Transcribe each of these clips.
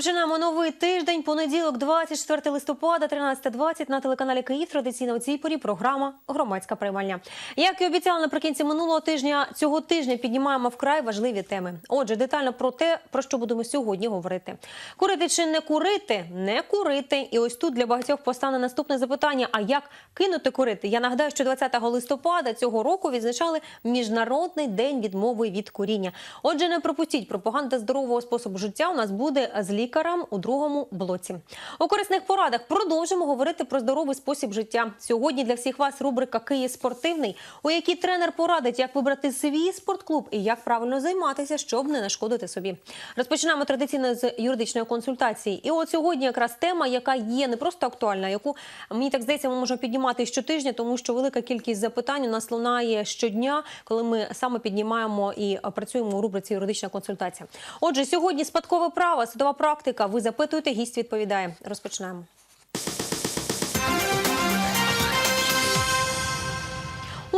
Розпочинаємо новий тиждень. Понеділок, 24 листопада, 13.20 на телеканалі Київ. Традиційно у цій порі програма Громадська приймальня. Як і обіцяли наприкінці минулого тижня, цього тижня піднімаємо вкрай важливі теми. Отже, детально про те, про що будемо сьогодні говорити. Курити чи не курити? Не курити. І ось тут для багатьох постане наступне запитання: а як кинути курити? Я нагадаю, що 20 листопада цього року відзначали міжнародний день відмови від куріння. Отже, не пропустіть пропаганда здорового способу життя. У нас буде з лікарем у другому блоці. У корисних порадах продовжимо говорити про здоровий спосіб життя. Сьогодні для всіх вас рубрика Київ спортивний, у якій тренер порадить, як вибрати свій спортклуб і як правильно займатися, щоб не нашкодити собі. Розпочинаємо традиційно з юридичної консультації. І от сьогодні якраз тема, яка є не просто актуальна, яку мені так здається, ми можемо піднімати щотижня, тому що велика кількість запитань у нас лунає щодня, коли ми саме піднімаємо і працюємо у рубриці юридична консультація. Отже, сьогодні спадкове право, судова практика. Ви запитуєте, гість відповідає. Розпочинаємо.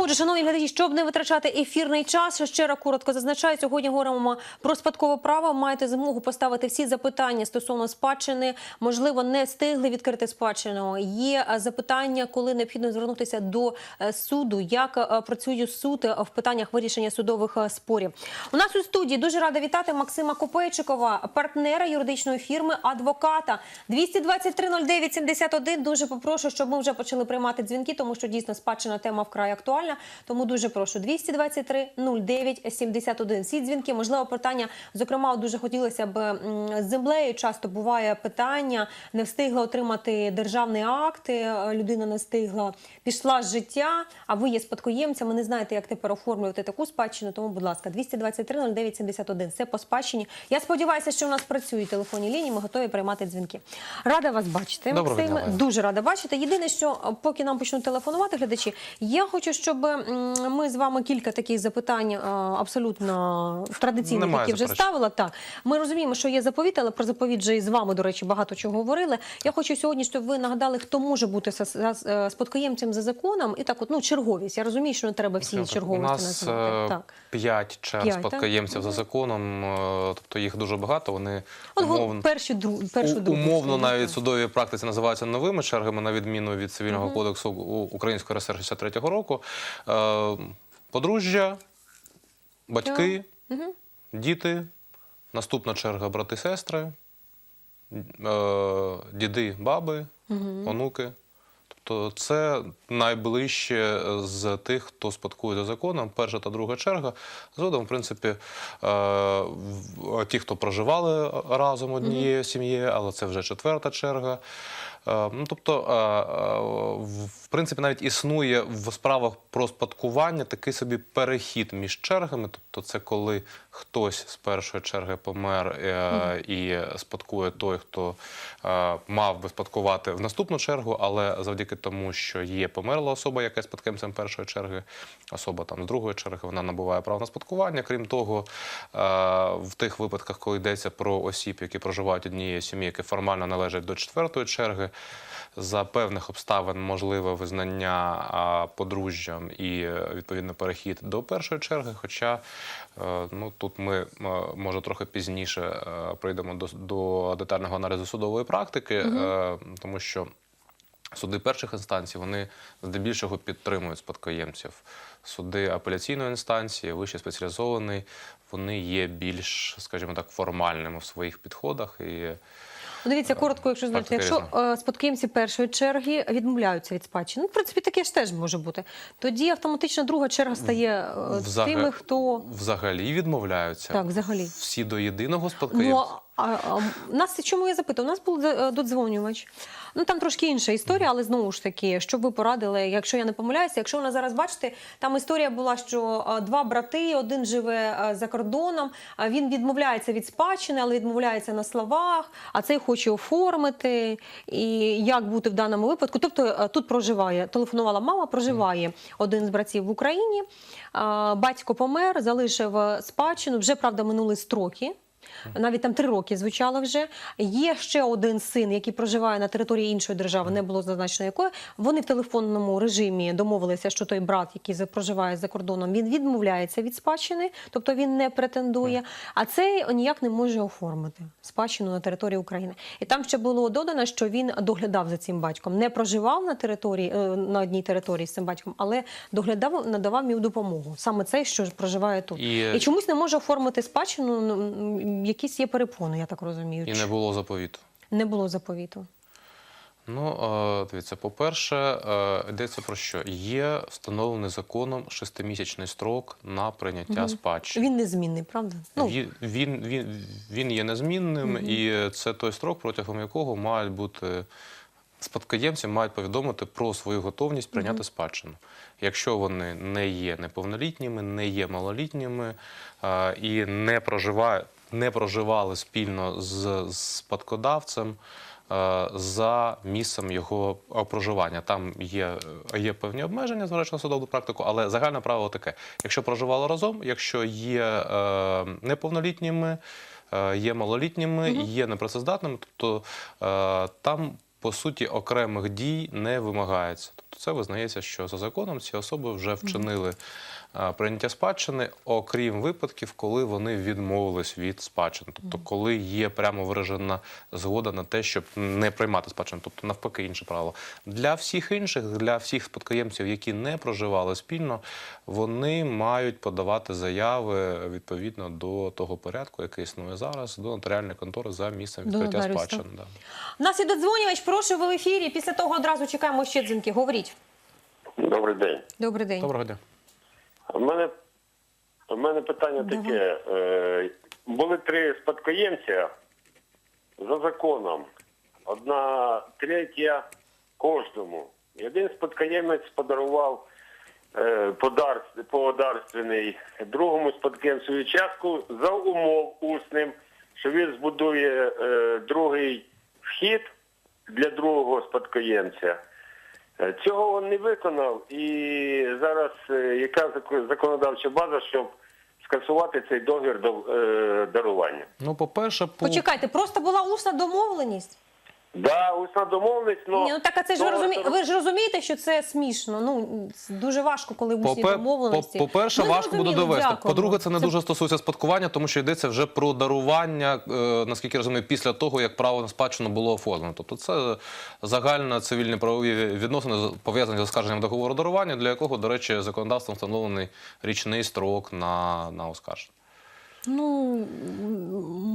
Отже, шановні глядачі, щоб не витрачати ефірний час, ще раз коротко зазначаю. Сьогодні говоримо про спадкове право. Маєте змогу поставити всі запитання стосовно спадщини. Можливо, не встигли відкрити спадщину. Є е, запитання, коли необхідно звернутися до е, суду. Як е, працює суд в питаннях вирішення судових спорів? У нас у студії дуже рада вітати Максима Копейчикова, партнера юридичної фірми, адвоката 223-09-71. Дуже попрошу, щоб ми вже почали приймати дзвінки, тому що дійсно спадщина тема вкрай актуальна. Тому дуже прошу 223-09-71. Всі дзвінки, можливо, питання. Зокрема, дуже хотілося б з землею. Часто буває питання, не встигла отримати державний акт, е, людина не встигла, пішла з життя. А ви є спадкоємцями, не знаєте, як тепер оформлювати таку спадщину. Тому, будь ласка, 223-09-71. Це по спадщині. Я сподіваюся, що у нас працюють телефонні лінії. Ми готові приймати дзвінки. Рада вас бачити, Олена. Дуже рада бачити. Єдине, що поки нам почнуть телефонувати глядачі, я хочу, щоб м, ми з вами кілька таких запитань е, абсолютно традиційних, Немає які вже заперечень. ставила. Так, ми розуміємо, що є заповіт, але про заповіт вже і з вами, до речі, багато чого говорили. Я хочу сьогодні, щоб ви нагадали, хто може бути е, спадкоємцем за законом, і так, от ну черговість. Я розумію, що не треба всі черговості нас називати. е, Так. п'ять так? спадкоємців за законом, тобто їх дуже багато. Вони От умовно, перші дру, першу другу. умовно навіть так. судовій практиці називаються новими чергами, на відміну від цивільного кодексу у- Українського РСР 63-го року. Е, Подружжя, батьки, діти, наступна черга брати, сестри, е, діди, баби, онуки. Тобто це найближче з тих, хто спадкує за законом, перша та друга черга. Згодом, в принципі, е, ті, хто проживали разом однією сім'єю, але це вже четверта черга. Е, Ну, тобто, е, е, в- принципі, навіть існує в справах про спадкування такий собі перехід між чергами. Тобто, це коли хтось з першої черги помер і спадкує той, хто мав би спадкувати в наступну чергу, але завдяки тому, що є померла особа, яка є спадкоємцем першої черги, особа там з другої черги, вона набуває право на спадкування. Крім того, в тих випадках, коли йдеться про осіб, які проживають однією сім'єю, які формально належать до четвертої черги, за певних обставин можливе визнання подружжям і е, відповідно перехід до першої черги. Хоча е, ну тут ми е, може трохи пізніше прийдемо до, до детального аналізу судової практики, е, тому що. Суди перших інстанцій вони здебільшого підтримують спадкоємців. Суди апеляційної інстанції, вище спеціалізований, вони є більш, скажімо так, формальними в своїх підходах. І Дивіться, коротко, якщо знаєте, якщо е, спадкоємці першої черги відмовляються від спадщини, ну, в принципі, таке ж теж може бути. Тоді автоматично друга черга стає е, Взага- тими, хто взагалі відмовляються. Так, взагалі. Всі до єдиного спадкоємця. Ну, а, нас чому я запитав? У нас був е, додзвонювач. Ну там трошки інша історія, але знову ж таки, що б ви порадили, якщо я не помиляюся, якщо вона зараз бачите, там історія була, що е, два брати, один живе е, за кордоном, він відмовляється від спадщини, але відмовляється на словах, а цей хоче оформити. І як бути в даному випадку? Тобто тут проживає, телефонувала мама, проживає один з братів в Україні. Батько помер, залишив спадщину, вже правда минули строки. Навіть там три роки звучало вже. Є ще один син, який проживає на території іншої держави, не було зазначено якої. Вони в телефонному режимі домовилися, що той брат, який проживає за кордоном, він відмовляється від спадщини, тобто він не претендує. А цей ніяк не може оформити спадщину на території України. І там ще було додано, що він доглядав за цим батьком, не проживав на території е, на одній території з цим батьком, але доглядав, надавав йому допомогу. Саме цей, що проживає тут. І- І чомусь не може оформити спадщину. Якісь є перепони, я так розумію. І не було заповіту. Не було заповіту. Ну, дивіться, по-перше, йдеться про що? Є встановлений законом шестимісячний строк на прийняття спадщини. Він незмінний, правда? Ну, Він, він, він, він є незмінним, і це той строк, протягом якого мають бути спадкоємці мають повідомити про свою готовність прийняти спадщину. Якщо вони не є неповнолітніми, не є малолітніми і не проживають, не проживали спільно з, з спадкодавцем. е, За місцем його е, проживання там є, є певні обмеження, зважаючи на судову практику, але загальне правило таке: якщо проживали разом, якщо є е, неповнолітніми, е, є малолітніми, є непрацездатними, тобто е, там по суті окремих дій не вимагається. Тобто це визнається, що за законом ці особи вже вчинили прийняття спадщини, окрім випадків, коли вони відмовились від спадщини. Тобто, коли є прямо виражена згода на те, щоб не приймати спадщину, тобто навпаки інше правило. Для всіх інших, для всіх спадкоємців, які не проживали спільно, вони мають подавати заяви відповідно до того порядку, який існує зараз, до нотаріальної контори за місцем відкриття спадщини. Да. У нас є додзвонювач, прошу ви в ефірі. Після того одразу чекаємо ще дзвінки. Говоріть. Добрий день. Добрий день. Доброго дня. У мене, у мене питання таке. Е, були три спадкоємця за законом. Одна третя кожному. І один спадкоємець подарував е, подар, подарственний другому спадкоємцю частку за умов усним, що він збудує е, другий вхід для другого спадкоємця. Е, Цього він не виконав, і зараз е, яка зак- законодавча база, щоб скасувати цей договір до е, дарування? Ну, по-перше, по... Почекайте, просто була усна домовленість. Да, усна домовленість, но Ні, ну так, а це ж ви розумієте, ви ж розумієте, що це смішно. Ну дуже важко, коли усні Попе- домовленості. по- По-перше, Ми важко буде зрозуміли, довести. дякуємо. По-друге, це не дуже стосується спадкування, тому що йдеться вже про дарування, е, наскільки я розумію, після того, як право на спадщину було оформлено. Тобто це загально цивільні правові відносини з- пов'язані з оскарженням договору дарування, для якого, до речі, законодавством встановлений річний строк на, на оскарження. Ну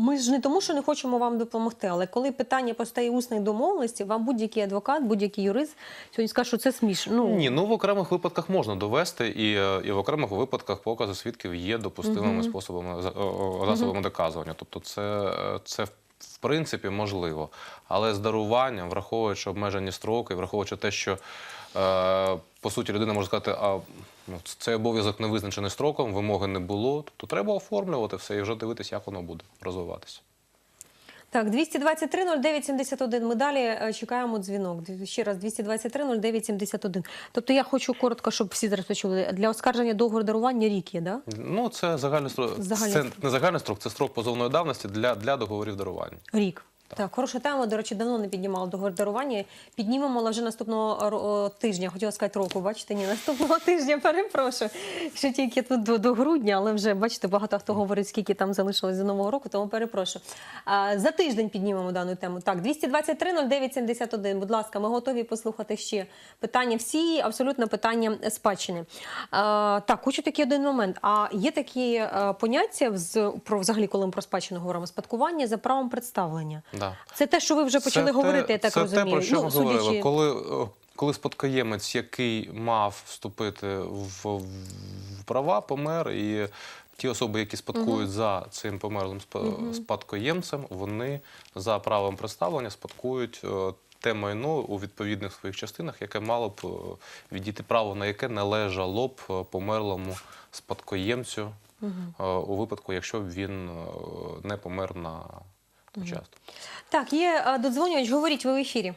ми ж не тому, що не хочемо вам допомогти, але коли питання постає усної домовленості, вам будь-який адвокат, будь-який юрист сьогодні скаже, що це смішно. Ну Ні, ну в окремих випадках можна довести, і, е, і в окремих випадках покази свідків є допустимими способами за- о, о, засобами доказування. Тобто, це, це в принципі можливо. Але з даруванням, враховуючи обмежені строки, враховуючи те, що е, по суті людина може сказати, а ну, цей обов'язок не визначений строком, вимоги не було. Тобто треба оформлювати все і вже дивитися, як воно буде розвиватися. Так, 223 09 71. Ми далі е, чекаємо дзвінок. Ще раз 223 09 71. Тобто я хочу коротко, щоб всі зараз почули. Для оскарження договору дарування рік є, да? Ну, це загальний строк. Загальний це строк. не загальний строк, це строк позовної давності для, для договорів дарування. Рік. Так, хороша тема. До речі, давно не піднімала договор дарування. Піднімемо, але вже наступного тижня. Хотіла сказати року, бачите, ні, наступного тижня перепрошую. Ще тільки тут до, до грудня, але вже бачите, багато хто говорить, скільки там залишилось до нового року, тому перепрошую. А, за тиждень піднімемо дану тему. Так, 223 09 71. Будь ласка, ми готові послухати ще питання. Всі абсолютно питання спадщини. А, так, хочу такий один момент. А є такі е, поняття з про взагалі, коли ми про спадщину говоримо, спадкування за правом представлення. Да. Це те, що ви вже почали Це говорити, те, я так це розумію. те, про що ну, ми говорили. Коли, коли спадкоємець, який мав вступити в, в права, помер, і ті особи, які спадкують за цим померлим спадкоємцем, вони за правом представлення спадкують. Те майно у відповідних своїх частинах, яке мало б відійти право, на яке належало б померлому спадкоємцю е, у випадку, якщо б він не помер на участок. Так, є е, додзвонювач, говоріть ви в ефірі.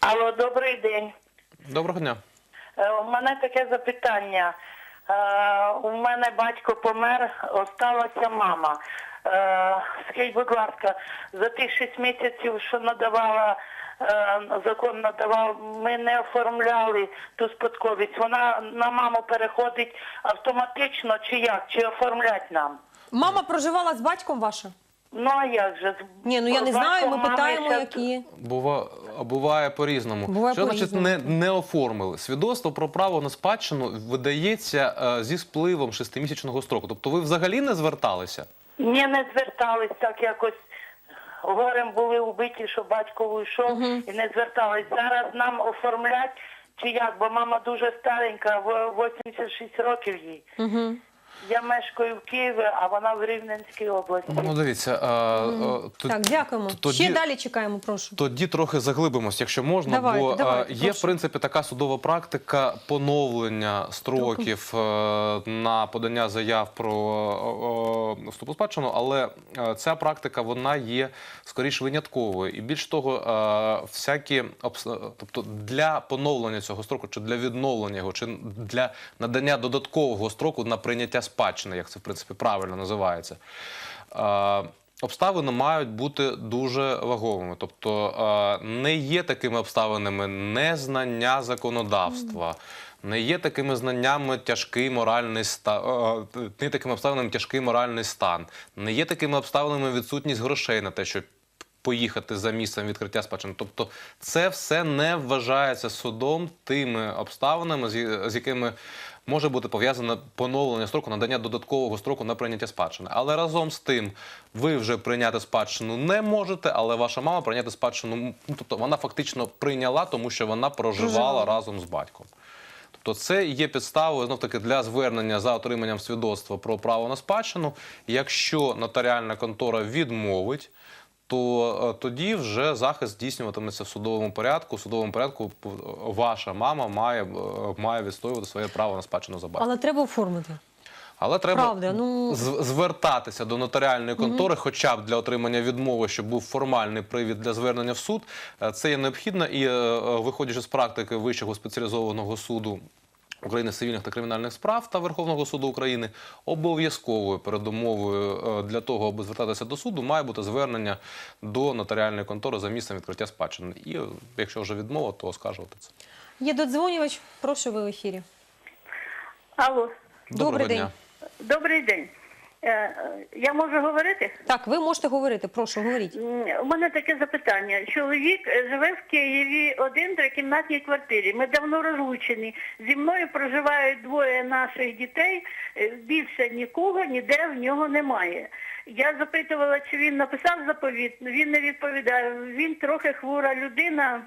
Алло, добрий день. Доброго дня. Е, У мене таке запитання. Е, У мене батько помер, осталася мама. Е, скажіть, будь ласка, за тих шість місяців, що надавала е, закон надавав, ми не оформляли ту спадковість. Вона на маму переходить автоматично чи як? Чи оформлять нам? Мама проживала з батьком ваша? Ну а як же? Ні, ну я не знаю. Ми питаємо, ще- які. Бува, буває по-різному. Буває що значить по-різному. не, не оформили? Свідоцтво про право на спадщину видається е, зі спливом шестимісячного строку. Тобто ви взагалі не зверталися? Ні, не звертались так якось. Горем були убиті, що батько вийшов і не звертались. Зараз нам оформлять чи як, бо мама дуже старенька, в- 86 років їй. Угу. Я мешкаю в Києві, а вона в Рівненській області. Ну, дивіться, е, е, то- Так, дякуємо. тоді- Ще далі чекаємо, прошу. Тоді трохи заглибимось, якщо можна, Давайте, бо е, давайте, є прошу. в принципі така судова практика поновлення строків е, на подання заяв про е, е, вступ у спадщину, але е, ця практика вона є скоріш винятковою. І більш того, е, всякі обс- тобто для поновлення цього строку, чи для відновлення його, чи для надання додаткового строку на прийняття спадщини, як це в принципі правильно називається. Е, Обставини мають бути дуже ваговими, тобто е, не є такими обставинами незнання законодавства, не є такими знаннями тяжкий моральний стан, не є такими обставинами тяжкий моральний стан, не є такими обставинами відсутність грошей на те, щоб поїхати за місцем відкриття спадщини. Тобто, це все не вважається судом тими обставинами, з якими може бути пов'язане поновлення строку, надання додаткового строку на прийняття спадщини. Але разом з тим, ви вже прийняти спадщину не можете, але ваша мама прийняти спадщину, ну, тобто вона фактично прийняла, тому що вона проживала Проживала. разом з батьком. Тобто це є підставою знов таки для звернення за отриманням свідоцтва про право на спадщину. Якщо нотаріальна контора відмовить, то е, тоді вже захист здійснюватиметься в судовому порядку. В судовому порядку ваша мама має, е, має відстоювати своє право на спадщину за батьком. Але треба оформити. Але треба Правда, ну- звертатися до нотаріальної контори, хоча б для отримання відмови, щоб був формальний привід для звернення в суд. Е, Це є необхідно і, виходячи з практики Вищого спеціалізованого суду. України з цивільних та кримінальних справ та Верховного суду України обов'язковою передумовою е, для того, аби звертатися до суду, має бути звернення до нотаріальної контори за місцем відкриття спадщини. І е, якщо вже відмова, то оскаржувати це. Є додзвонювач, прошу ви в ефірі. Алло, Добрий день. добрий день. Е, Я можу говорити? Так, ви можете говорити, прошу, говоріть. У мене таке запитання. Чоловік живе в Києві один в трикімнатній квартирі. Ми давно розлучені. Зі мною проживають двоє наших дітей. Е, Більше нікого ніде в нього немає. Я запитувала, чи він написав заповіт. Він не відповідає. Він трохи хвора людина.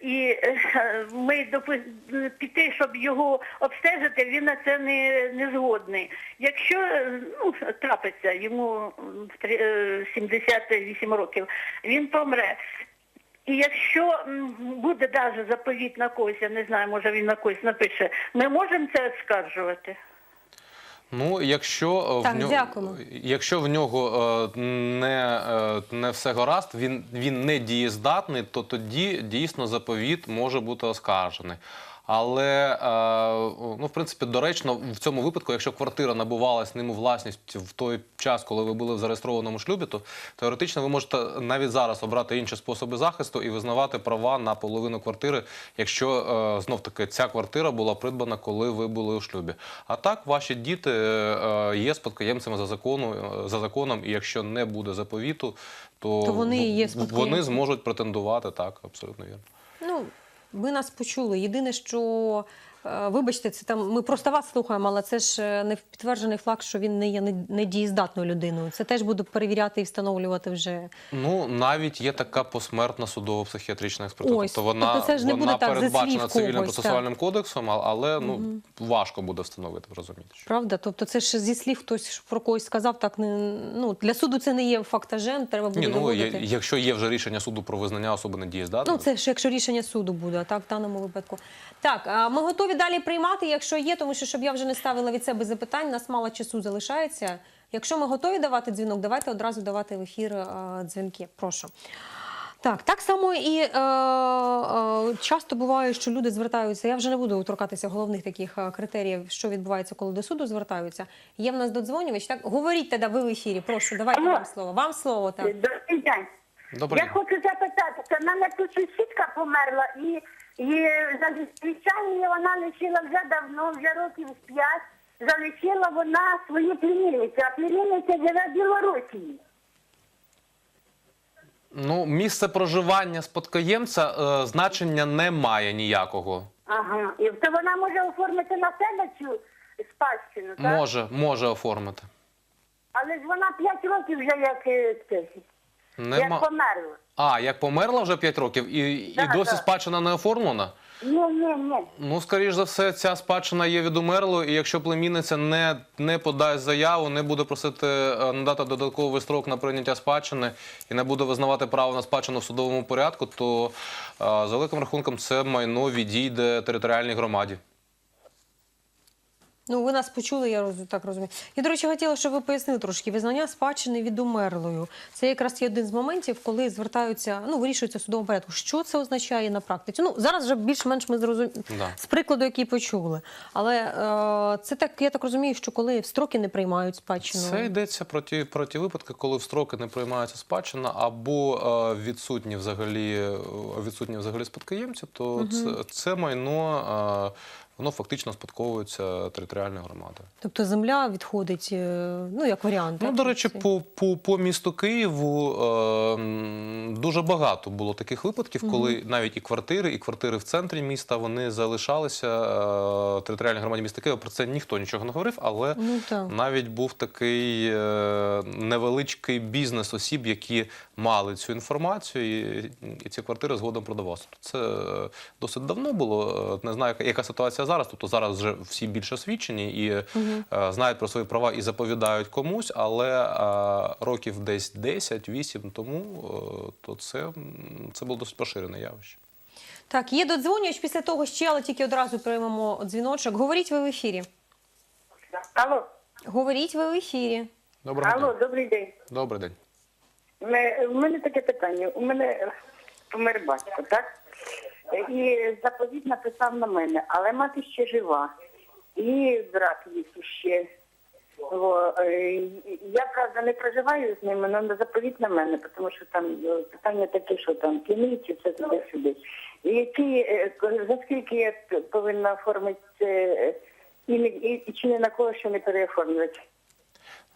І е, ми допу- піти, щоб його обстежити, він на це не, не згодний. Якщо е, ну, трапиться йому м, в е, 78 років, він помре. І якщо буде навіть заповіт на когось, я не знаю, може він на когось напише, ми можемо це скаржувати? Ну, якщо е, Так, в нього, якщо в нього е, не, е, не все гаразд, він, він не дієздатний, то тоді дійсно заповіт може бути оскаржений. Але е, ну, в принципі, доречно в цьому випадку, якщо квартира набувалась ним у власність в той час, коли ви були в зареєстрованому шлюбі, то теоретично ви можете навіть зараз обрати інші способи захисту і визнавати права на половину квартири, якщо е, знов таки ця квартира була придбана, коли ви були у шлюбі. А так, ваші діти е, є спадкоємцями за закону за законом, і якщо не буде заповіту, то, То вони є вони зможуть претендувати так, абсолютно вірно. Ви нас почули. Єдине, що. Е, Вибачте, це там ми просто вас слухаємо, але це ж е, не підтверджений факт, що він не є недієздатною людиною. Це теж буде перевіряти і встановлювати вже. Ну навіть є така посмертна судово-психіатрична експертиза. Ось, тобто вона, тобто це ж не вона буде так, передбачена цивільним когось, процесуальним кодексом, але ну важко буде встановити, ви розумієте. що- Правда? Тобто, це ж зі слів хтось про когось сказав, так не ну для суду це не є фактажем, треба буде Ні, ну доводити. якщо є вже рішення суду про визнання особи недієздатною, Ну, це ж якщо рішення суду буде, так в даному випадку. Так, а ми готові далі приймати, якщо є, тому що щоб я вже не ставила від себе запитань, нас мало часу залишається. Якщо ми готові давати дзвінок, давайте одразу давати в ефір а, дзвінки. Прошу. Так, так само і е, е, часто буває, що люди звертаються. Я вже не буду торкатися головних таких е, критеріїв, що відбувається, коли до суду звертаються. Є в нас додзвонювач. Так, говоріть тоді, ви в ефірі. Прошу, давайте Алло. вам слово. Вам слово так. Добрий день. Добрий Я хочу запитатися, в мене тут сусідка померла і, і за звичайно вона лишила вже давно, вже років п'ять, залишила вона свою племінницю, а племінниця живе в Білорусі. Ну, місце проживання спадкоємця е, значення не має ніякого. Ага. І то вона може оформити на себе цю спадщину, так? Може, може оформити. Але ж вона п'ять років вже як, е, це, як Нема... померла. А, як померла вже 5 років і, і досі да. спадщина не оформлена? Ні, ні, ні. Ну, скоріш за все, ця спадщина є від умерлої, і якщо племінниця не, не подасть заяву, не буде просити е, надати додатковий строк на прийняття спадщини і не буде визнавати право на спадщину в судовому порядку, то е, за великим рахунком це майно відійде територіальній громаді. Ну, ви нас почули, я так розумію. Я, до речі, хотіла, щоб ви пояснили трошки визнання спадщини від умерлою. Це якраз є один з моментів, коли звертаються, ну, вирішується в судовому порядку. Що це означає на практиці? Ну, зараз вже більш-менш ми зрозуміли Да. з прикладу, який почули. Але е, це так, я так розумію, що коли в строки не приймають спадщину. Це йдеться про ті, про ті випадки, коли в строки не приймається спадщина або е, відсутні взагалі е, відсутні взагалі спадкоємці, то це, це майно е, воно фактично спадковується територіальною громадою. Тобто земля відходить, е, ну, як варіант. Ну, до речі, по, по, по місту Києву е, дуже багато було таких випадків, коли навіть і квартири, і квартири в центрі міста вони залишалися е, територіальній громаді міста Києва. Про це ніхто нічого не говорив, але Ну, так. навіть був такий е, невеличкий бізнес осіб, які мали цю інформацію, і, і ці квартири згодом продавалися. Це е, досить давно було. Не знаю, яка ситуація зараз. Тобто зараз вже всі більш освічені і е, знають про свої права і заповідають комусь, але е, років десь 10-8 тому е, то це, це було досить поширене явище. Так, є додзвонювач після того ще, але тільки одразу приймемо дзвіночок. Говоріть ви в ефірі. Алло, Говоріть ви в ефірі. Доброго алло, дня. добрий день. Добрий день. Ми- У мене таке питання. У мене помер батько, так? І заповіт написав на мене, але мати ще жива. І брат є ще. О, е, я, правда, не проживаю з ними, але заповіт на мене, тому що там е, питання таке, що там кіниці, все туди-сюди. І які, е, за скільки я повинна оформити це, е, і, і, і чи не на кого ще не переоформлювати?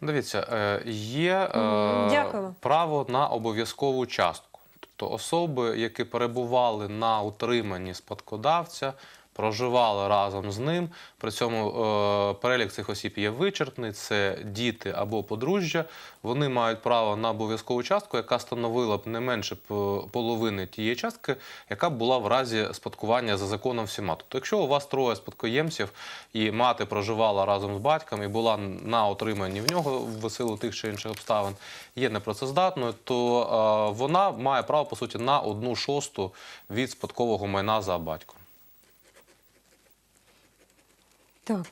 Дивіться, е, є е, право на обов'язкову частку. Тобто особи, які перебували на утриманні спадкодавця, проживали разом з ним. При цьому е, перелік цих осіб є вичерпний. Це діти або подружжя. Вони мають право на обов'язкову частку, яка становила б не менше половини тієї частки, яка була в разі спадкування за законом всіма. Тобто, якщо у вас троє спадкоємців і мати проживала разом з батьком і була на отриманні в нього в силу тих чи інших обставин, є непрацездатною, то е, вона має право по суті на одну шосту від спадкового майна за батьком. Так.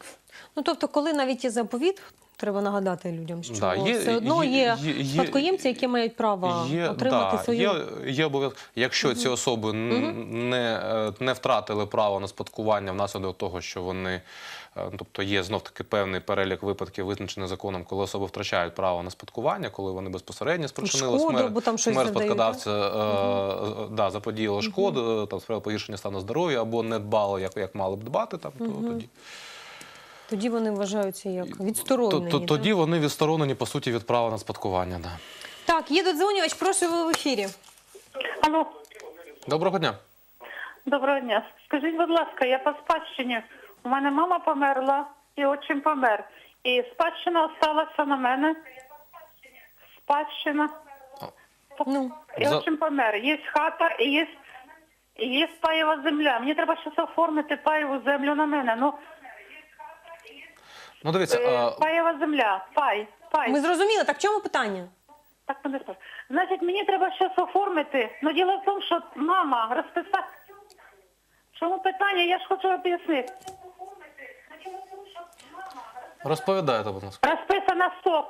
Ну тобто, коли навіть є заповіт, треба нагадати людям, що Да, є- все одно є- є, є- є- спадкоємці, які мають право отримати да, свою. є, є обов'язок. Якщо ці особи н- не, е, не втратили право на спадкування внаслідок того, що вони, е, тобто є знов таки певний перелік випадків, визначений законом, коли особи втрачають право на спадкування, коли вони безпосередньо спричинили Шкоду, смерть, там щось смерть спадкодавця, е, е, да, заподіяли шкоду, там справа погіршення стану здоров'я або не дбали, як, як мали б дбати, там, то тоді. Тоді вони вважаються як відсторонені. тоді вони відсторонені по суті від права на спадкування. Да. Так, є додзвонювач, прошу ви в ефірі. Алло, Доброго дня. доброго дня. Скажіть, будь ласка, я по спадщині. У мене мама померла і отчим помер. І спадщина осталася на мене. Спадщина. Ну, І За- отчим помер. Є хата і є, є паєва земля. Мені треба щось оформити паєву землю на мене. Ну, Ну, дивіться, е, е, паєва земля, пай, пай. ми зрозуміли, так в чому питання? Так так. Значить, мені треба щось оформити. Ну діло в тому, що мама розписала. В чому питання? Я ж хочу об'яснити. розповідайте, будь ласка. Розписана стоп.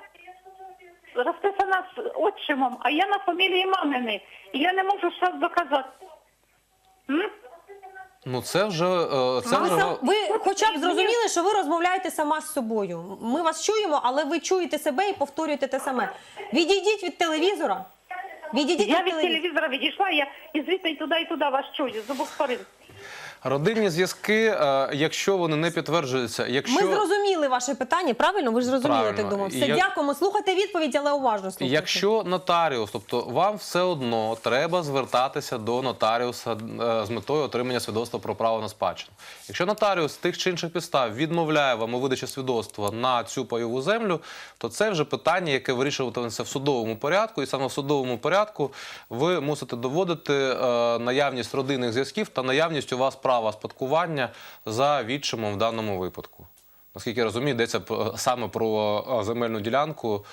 розписана з отчимом, а я на фамілії мамини. І я не можу зараз доказати. М? Ну це вже е, це ви, вже сам, ви хоча б зрозуміли, що ви розмовляєте сама з собою. Ми вас чуємо, але ви чуєте себе і повторюєте те саме. Відійдіть від телевізора. Відійдіть Я від телевізора відійшла, я і звідти і туди, і туди вас чую, з обох сторін. Родинні зв'язки, е, якщо вони не підтверджуються, якщо Ми зрозуміли ваше питання, правильно? Ви ж зрозуміли, я так Правильно. думаю. Все, дякуємо. Слухайте відповідь, але уважно слухайте. Якщо нотаріус, тобто вам все одно треба звертатися до нотаріуса е, з метою отримання свідоцтва про право на спадщину. Якщо нотаріус з тих чи інших підстав відмовляє вам у видачі свідоцтва на цю пайову землю, то це вже питання, яке вирішуватиметься в судовому порядку, і саме в судовому порядку ви мусите доводити е, наявність родинних зв'язків та наявність у вас права спадкування за відчимом в даному випадку. Наскільки я розумію, йдеться саме про земельну ділянку,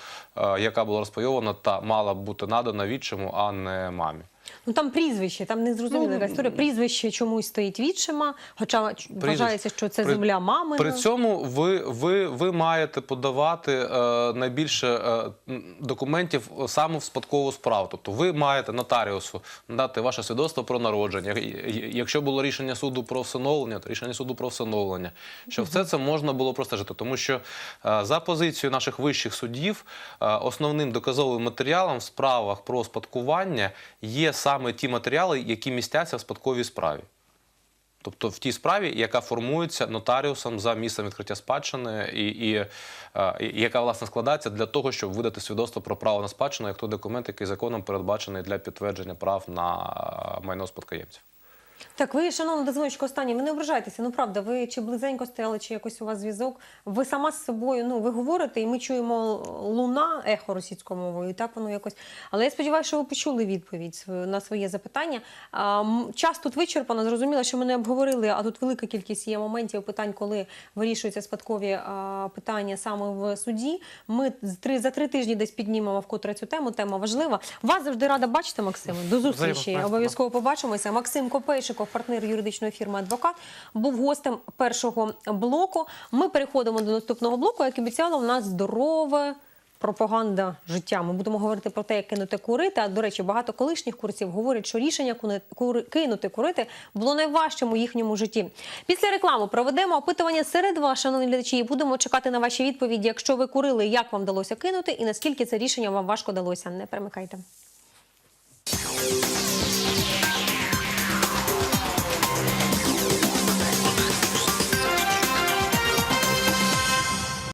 яка була розпайована та мала бути надана відчиму, а не мамі. Ну там прізвище, там не зрозуміла яка історія. Прізвище чомусь стоїть відчима, хоча ч- вважається, що це При- земля мами. При цьому ви, ви, ви маєте подавати е, найбільше е, документів саме в спадкову справу. Тобто ви маєте нотаріусу надати ваше свідоцтво про народження. Якщо було рішення суду про всиновлення, то рішення суду про всиновлення. Щоб все це можна було простежити. Тому що е, за позицією наших вищих судів е, основним доказовим матеріалом в справах про спадкування є саме ті матеріали, які містяться в спадковій справі. Тобто в тій справі, яка формується нотаріусом за місцем відкриття спадщини, і, і, е, і яка власне складається для того, щоб видати свідоцтво про право на спадщину, як той документ, який законом передбачений для підтвердження прав на е, майно спадкоємців. Так, ви, шановна дозвоничка, останні, ви не ображайтеся. Ну правда, ви чи близенько стояли, чи якось у вас зв'язок. Ви сама з собою, ну ви говорите, і ми чуємо луна, ехо російською мовою, і так воно якось. Але я сподіваюся, що ви почули відповідь на своє запитання. Час тут вичерпано, зрозуміло, що ми не обговорили, а тут велика кількість є моментів, питань, коли вирішуються спадкові питання саме в суді. Ми за три тижні десь піднімемо вкотре цю тему. Тема важлива. Вас завжди рада бачити, Максиме. До зустрічі. Обов'язково побачимося. Максим Копейшиков, партнер юридичної фірми Адвокат, був гостем першого блоку. Ми переходимо до наступного блоку. Як обіцяла, у нас здорове. Пропаганда життя. Ми будемо говорити про те, як кинути курити. А до речі, багато колишніх курців говорять, що рішення кинути курити було найважчим у їхньому житті. Після реклами проведемо опитування серед вас, шановні глядачі, і будемо чекати на ваші відповіді. Якщо ви курили, як вам вдалося кинути, і наскільки це рішення вам важко далося. Не перемикайте.